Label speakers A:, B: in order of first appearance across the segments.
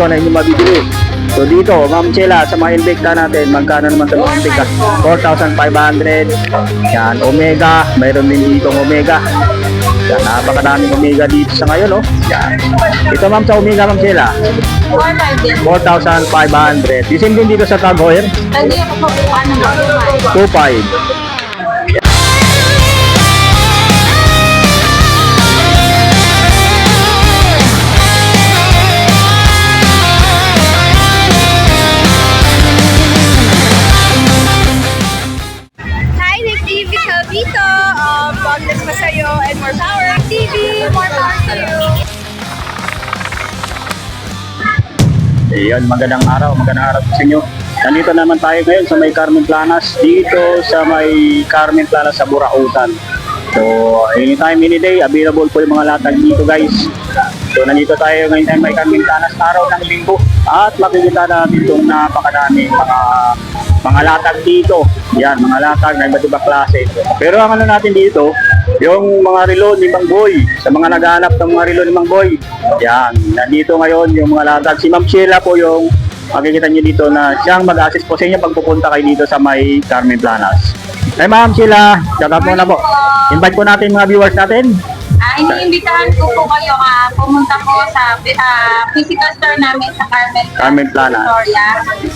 A: dito na inyong mabibili. So dito, Ma'am Chela, sa mga Invicta natin, magkano naman sa mga Invicta? 4,500. Yan, Omega, mayroon din dito Omega. Yan, napakadaming Omega dito sa ngayon, oh. Yan. Ito ma'am sa Omega, Ma'am Chela,
B: 4,500 din.
A: 4,500. The same din dito sa Tag Heuer,
B: Hindi ako ano ba.
A: 2,500. Ayun, magandang araw, magandang araw sa inyo. Nandito naman tayo ngayon sa may Carmen Planas, dito sa may Carmen Planas sa Burautan. So, anytime, any day, available po yung mga latag dito guys. So, nandito tayo ngayon sa may Carmen Planas, araw ng linggo. At makikita natin itong napakadaming mga mga latag dito. Yan, mga latag na iba't ibang klase. Pero ang ano natin dito, yung mga relo ni Mang Boy, sa mga naghahanap ng mga relo ni Mang Boy. Yan, nandito ngayon yung mga latag. Si Ma'am Sheila po yung makikita niyo dito na siyang mag-assist po sa inyo pag pupunta kayo dito sa may Carmen Planas. Ay Ma'am Sheila, shout out muna po. Invite po natin mga viewers natin.
B: Ah, iniimbitahan ko po kayo ah, pumunta po sa ah, physical store namin sa Carmen
A: Carmen Planas.
B: Victoria.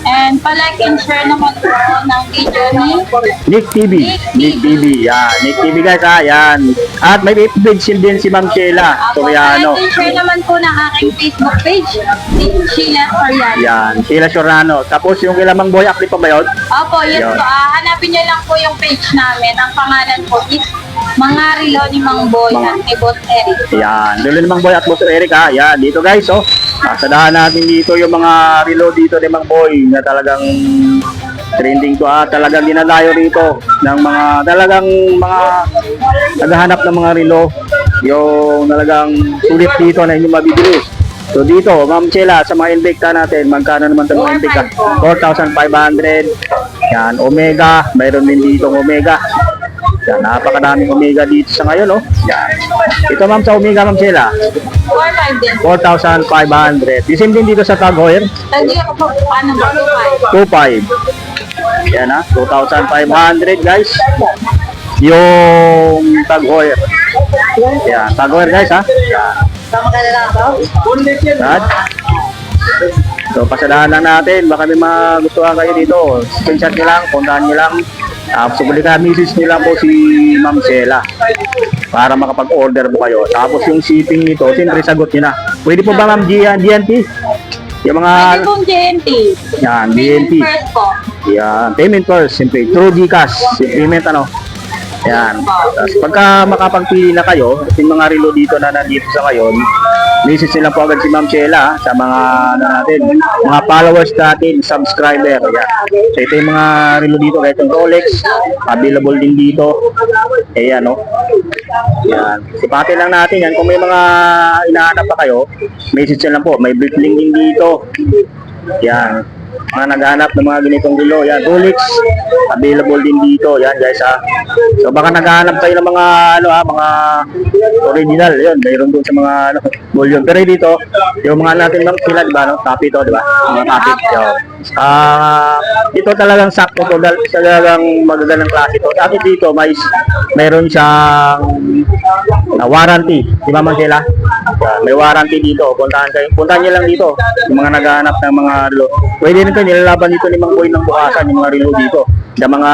B: And palike and share naman po ng video ni
A: Nick TV.
B: Nick
A: Nick TV. Yan. Nick TV guys ha. Yan. At may page din si Ma'am Sheila
B: Ako,
A: Soriano.
B: palike and share naman po ng aking Facebook page, si Sheila Soriano.
A: Yan. Sheila Soriano. Tapos yung Mang Boy, active pa ba yun?
B: Opo, yes
A: Yun.
B: po. Ah, hanapin niyo lang po yung page namin. Ang pangalan po is Mga Rilo ni Mang Boy
A: Mga-
B: at ni Boss Eric.
A: Yan. Dulo ni Mang Boy at Boss Eric ha. Yan. Dito guys oh. Nasadahan natin dito yung mga reload dito ni Mang Boy na talagang trending to ah. Talagang dinadayo rito ng mga talagang mga naghahanap ng mga relo yung talagang sulit dito na inyong mabibili. So dito, Ma'am Chela, sa mga Invicta natin, magkano naman sa mga Invicta? 4,500. Yan, Omega, mayroon din dito Omega. Yan, napakadaming Omega dito sa ngayon, oh. Yan. Ito ma'am sa Omega, Ma'am Chela,
B: 4-5 din.
A: 4,500. The same din dito sa Tag Heuer,
B: Hindi ako po kung ano ba.
A: 2,500. Yan ha, 2,500 guys. Yung Tag Heuer. Yan, Tag Heuer guys ha. Yan.
B: Tama ka na lang ako?
A: Yan. So, pasadahan lang natin. Baka may mga gustuhan kayo dito. Screenshot nyo lang, puntahan nyo lang. Tapos, ka, message nyo lang po si Ma'am Sheila para makapag-order po kayo. Tapos, yung shipping nito, siyempre sagot nyo na. Pwede po ba Ma'am Gian, DNT? Yung mga,
B: Pwede pong JNT.
A: yan,
B: Payment
A: DNT.
B: first po.
A: Yan, payment first, siyempre. Through Gcash, payment ano. Yan. Tapos pagka makapagpili na kayo, yung mga relo dito na nandito sa ngayon, message nila po agad si Ma'am Sheila sa mga ano natin, mga followers natin, subscriber. Yan. So ito yung mga relo dito, kahit yung Rolex, available din dito. Ayan, no? Yan. Sipatin lang natin yan. Kung may mga inahanap pa kayo, message lang po. May brief link din dito. Yan. Mga naghanap ng mga ganitong relo. Yan. Rolex. Available din dito. Yan guys ha. So baka naghahanap kayo ng mga ano ha, mga original. Yan. Mayroon doon sa mga ano, volume. Pero dito, yung mga natin mga sila, diba? No? Copy to, diba? Mga copy. Yan. Ah, ito talagang sakto to. Talagang magagandang klase to. At dito, may mayroon siyang na warranty. Di ba man sila? Yan, may warranty dito. Puntahan kayo. Puntahan niyo lang dito. Yung mga naghahanap ng mga relo. Pwede rin kayo nilalaban dito ni Mang Boy ng bukasan yung mga relo dito. Sa mga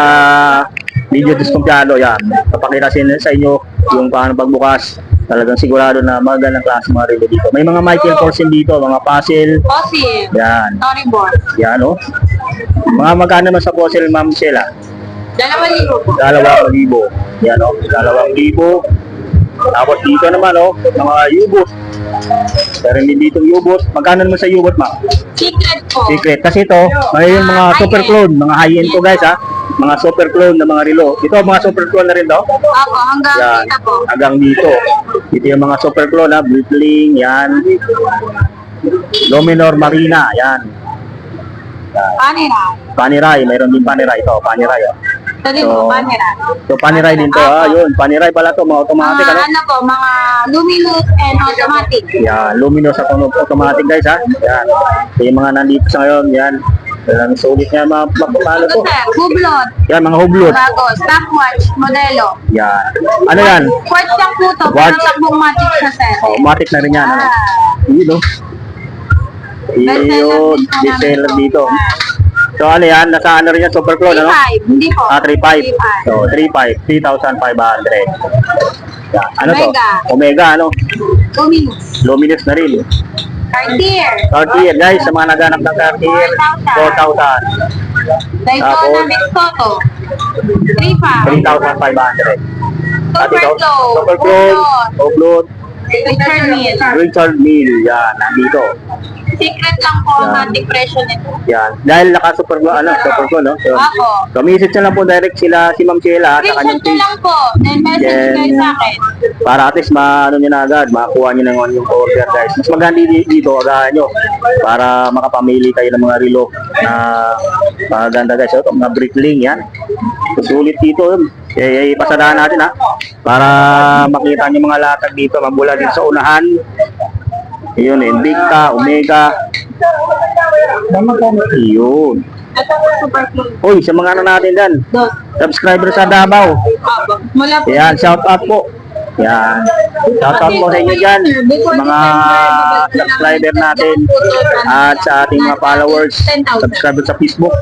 A: video diskumpyado yan. Papakita sa inyo yung paano pagbukas. Talagang sigurado na magandang klase mga relo dito. May mga Michael Kors din dito, mga puzzle.
B: Fossil.
A: Yan.
B: Storyboard.
A: Yan oh. Mga magkano naman sa puzzle, Ma'am Sheila?
B: Dalawang libo po.
A: dalawang libo. Yan o, dalawang libo. Tapos dito naman o, mga U-boot. Meron din dito U-boot. Magkano naman sa U-boot, ma'am?
B: Secret po.
A: Secret. Kasi ito, may yung mga
B: Ah,
A: super clone, mga high-end to guys ha. Mga super clone na mga relo. Ito, mga super clone na rin to.
B: Ako, hanggang
A: Yan.
B: dito po.
A: Hanggang dito. Ito yung mga super clone ha. Breitling, yan. Dominor Marina, yan.
B: Paano na?
A: Paniray, mayroon din paniray ito, paniray. Oh.
B: Ito din po,
A: So,
B: Panera.
A: So, paniray din to. Ah, yun. Paniray pala to. Mga automatic,
B: Mga
A: ano?
B: ano po, mga luminous and automatic.
A: Yan, luminous at auto- automatic guys ha. Yan. So, yung mga nandito sa ngayon, yan. Yan, sulit nga mga mapapalo to.
B: sir, hublot.
A: Yan, mga hublot.
B: Bago, stopwatch, modelo.
A: Yan. Ano yan?
B: Quartz lang po to,
A: Quartz.
B: takbong matic siya sir.
A: Oh, matic na rin yan. Ano?
B: Ah,
A: Yun, no? Yun, bestseller dito. So, ano yan? Nasa ano rin yan? Super clone, ano?
B: 3.5, hindi po.
A: Ah, 3.5.
B: 3.5.
A: So, 3.5. 3,500. Yan. Ano to?
B: Omega.
A: Omega, ano?
B: Luminous.
A: Luminous na rin.
B: Cartier.
A: Cartier, guys, sa mga naghanap ng Cartier, 4,000.
B: Daytona
A: Tapos?
B: Mix Toto. 3.5.
A: 3,500. At
B: Super
A: ito,
B: Richard Mille.
A: Richard Mill, yan, nandito.
B: Secret lang po ang
A: Yan.
B: ating presyo nito.
A: Yan. Dahil naka-super Clone, ano, super Clone, no? So,
B: Ako.
A: so message na lang po direct sila, si Ma'am Sheila, sa
B: Screenshot
A: kanyang
B: nyo
A: page.
B: lang po. Then message
A: Yes.
B: kayo sa akin.
A: Para at least ma-ano nyo na agad, makakuha nyo na yung, yung order guys. Mas maganda di- dito, agahan nyo. Para makapamili kayo ng mga relo na maganda guys. Ito, mga Breitling yan. Sulit dito yun. Eh, eh, pasadahan natin ha. Para makita nyo mga latag dito. Mabula dito sa unahan. Yun, Invicta, Omega. Yun. Uy, sa mga ano natin dyan. Subscriber sa Davao. Yan, shout out po. Yan. Shout out po sa inyo dyan. Mga subscriber natin at sa ating mga followers, subscriber sa Facebook.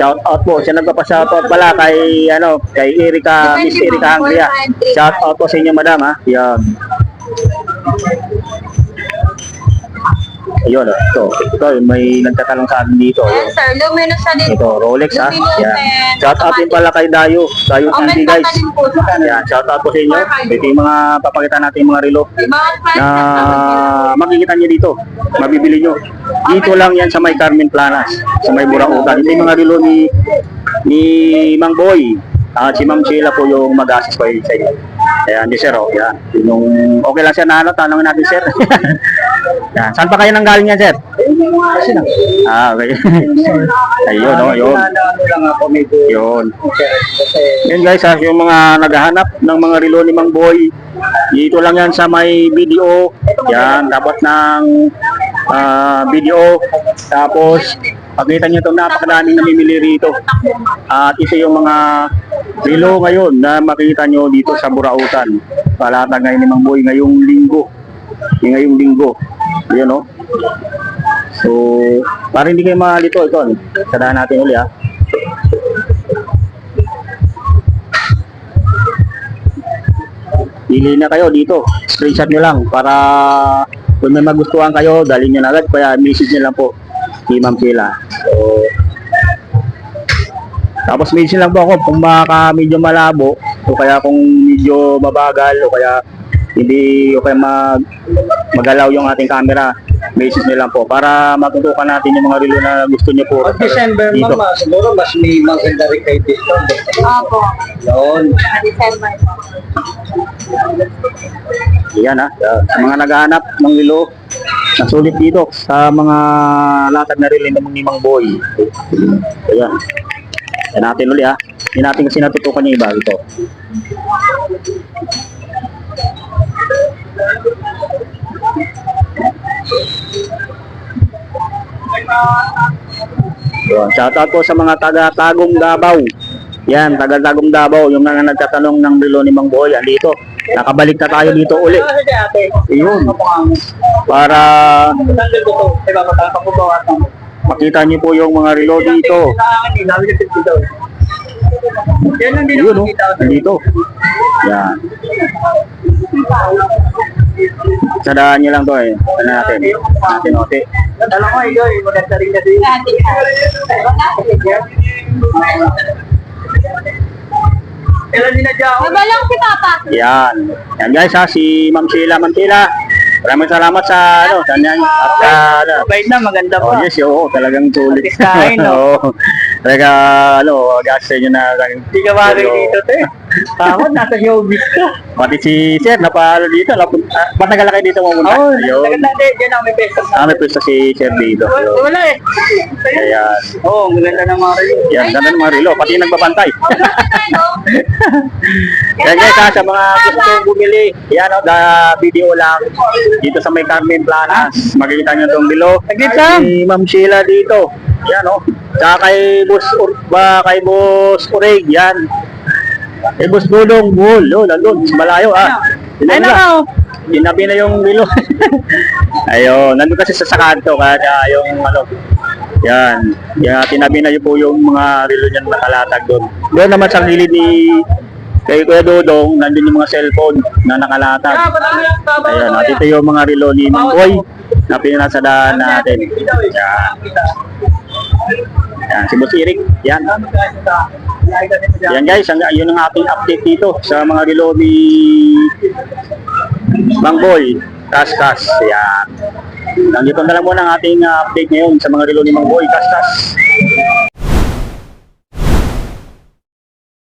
A: Shout out po. Siya nagpapa-shout out pala kay ano, kay Erika, Miss Erika Anglia. Shout out po sa inyo, madam ha. Yan. Ayun, oh. ito. Ito, may nagtatanong sa atin dito. Ayun.
B: sir. Luminous siya din
A: Ito. Rolex ha.
B: Luminous
A: Yan.
B: and
A: Shout out din pala kay Dayo. Dayo
B: Comment
A: TV
B: ka
A: guys.
B: pa din po sa
A: Yan, shout out po sa inyo. Ito yung mga papakita natin yung mga relo
B: Bawat price
A: na makikita nyo dito. Mabibili nyo. Dito lang yan sa may Carmen Planas, sa may Burautan. Ito yung mga relo ni ni Mang Boy. At si Ma'am Sheila po yung mag-assist ko sa inyo. Ayan, di sir, oh. Yan. Yung, okay lang sir na ano, tanongin natin sir. yan. Saan pa kayo nang galing yan, sir? Kasi na. Ah, okay. Ayun, oh, yun.
C: lang
A: Yun. Yun guys, ha, yung mga naghahanap ng mga relo ni Mang Boy, dito lang yan sa may video. Yan, dapat ng ah, video. Tapos, pakita nyo itong napakadaming namimili rito. At isa yung mga relo ngayon na makikita nyo dito sa Burautan. Palata ngayon ni Mang Boy ngayong linggo. Ngayong linggo. Yun, oh. So, para hindi kayo malito, ito, sadahan natin uli, ha. Pili na kayo dito. Screenshot nyo lang para kung may magustuhan kayo, dalhin nyo na agad. Kaya message nyo lang po si Ma'am Sheila. So, tapos message lang po ako kung baka medyo malabo o kaya kung medyo mabagal o kaya hindi o kaya mag magalaw yung ating camera message nyo lang po para matutukan natin yung mga relo na gusto nyo po
C: Pag December,
A: dito.
C: mama, siguro mas may maganda rin kay discount.
B: Opo.
C: Yun.
B: December po.
A: Yan ha, sa mga naghahanap ng relo, nasulit dito sa mga latag na relo ng Mang Boy. Ayan. Yan natin uli ha. Hindi natin kasi natutukan yung iba ito. Yun. Shoutout po sa mga taga-tagong Davao. Yan, taga-tagong Davao. Yung mga nagtatanong ng relo ni Mang Boy. Andito. Nakabalik na tayo dito uli.
C: Kasi si ate,
A: Yun. Para makita niyo po yung mga relo dito.
C: Dito. Yan ang
A: Yun,
C: dinunod
A: no?
C: kita.
A: Nandito. Yan. Sadaan niyo lang to eh. Ano natin? Natin ote.
C: Alam ko, ikaw, eh, maganda rin kasi. Kailan dinadya ako?
B: Baba lang si Papa.
A: Yan. Yan guys ha, si Ma'am Sheila Mantila. Maraming salamat sa ano, sa yan. At sa ano,
C: Mabait na, maganda
A: Oh,
C: pa.
A: yes, oo, talagang sulit.
C: Artistahin, no?
A: Oo. Talaga, ano, gas sa inyo na.
C: Hindi ka bagay dito, te. Ako, nasa showbiz ka.
A: Pati si Sir, napalo dito. Napun- ah, ba't nagala kayo dito pumunta?
C: Oo,
A: Ayun.
C: tagal natin. Diyan ako may pesta.
A: Ah, may pwesto si Sir dito.
C: Wala eh.
A: Ayan.
C: Oo, ang ganda ng mga relo.
A: Yan, ganda ng mga relo. Pati yung nagbabantay. Yan guys, ha, sa mga gusto kong bumili, yan o, da, video lang. Dito sa may Carmen Planas. Makikita nyo itong below.
C: Nakita?
A: Si Ma'am Sheila dito. Yan o. Tsaka kay Boss, Ur, ba, kay Boss Ureg, yan. Kay Boss Dudong, Bull. Yun, nandun, malayo ah.
C: Ay,
A: Sila na.
C: nako.
A: Ginabi na yung below. Ayun, nandun kasi sa sakanto, kaya yung ano, yan. Yan, tinabi na yun po yung mga relo niyan nakalatag doon. Doon naman sa gilid ni kay Kuya Dodong, nandun yung mga cellphone na nakalatag. Ayan, at ito yung mga relo ni Mang Boy na pinasadahan natin. Yan. Yan, si Boss Eric. Yan. Yan guys, ang, yun ang ating update dito sa mga relo ni Mang Boy. Kas Kas. Yan. Nandito na lang muna ang ating uh, update ngayon sa mga relo ni Mang Boy. Kas Kas.